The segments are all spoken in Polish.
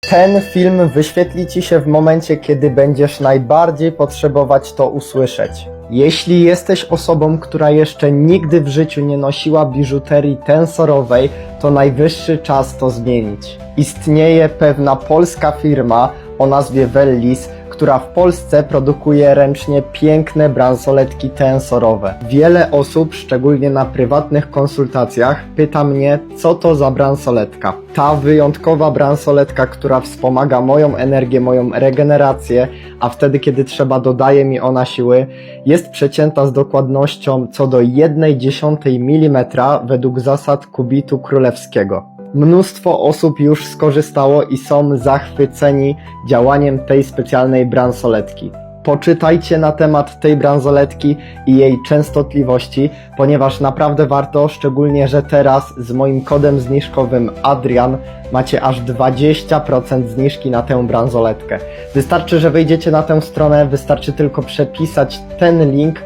Ten film wyświetli Ci się w momencie, kiedy będziesz najbardziej potrzebować to usłyszeć. Jeśli jesteś osobą, która jeszcze nigdy w życiu nie nosiła biżuterii tensorowej, to najwyższy czas to zmienić. Istnieje pewna polska firma o nazwie Wellis, która w Polsce produkuje ręcznie piękne bransoletki tensorowe. Wiele osób, szczególnie na prywatnych konsultacjach, pyta mnie, co to za bransoletka. Ta wyjątkowa bransoletka, która wspomaga moją energię, moją regenerację, a wtedy, kiedy trzeba, dodaje mi ona siły, jest przecięta z dokładnością co do 1,1 mm według zasad kubitu królewskiego. Mnóstwo osób już skorzystało i są zachwyceni działaniem tej specjalnej bransoletki. Poczytajcie na temat tej bransoletki i jej częstotliwości, ponieważ naprawdę warto, szczególnie że teraz z moim kodem zniżkowym Adrian macie aż 20% zniżki na tę bransoletkę. Wystarczy, że wejdziecie na tę stronę, wystarczy tylko przepisać ten link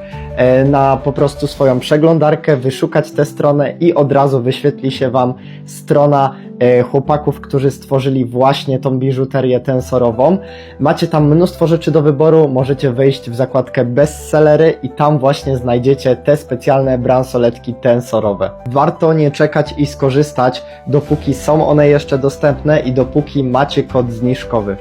na po prostu swoją przeglądarkę, wyszukać tę stronę i od razu wyświetli się Wam strona e, chłopaków, którzy stworzyli właśnie tą biżuterię tensorową. Macie tam mnóstwo rzeczy do wyboru, możecie wejść w zakładkę bestsellery i tam właśnie znajdziecie te specjalne bransoletki tensorowe. Warto nie czekać i skorzystać, dopóki są one jeszcze dostępne i dopóki macie kod zniżkowy.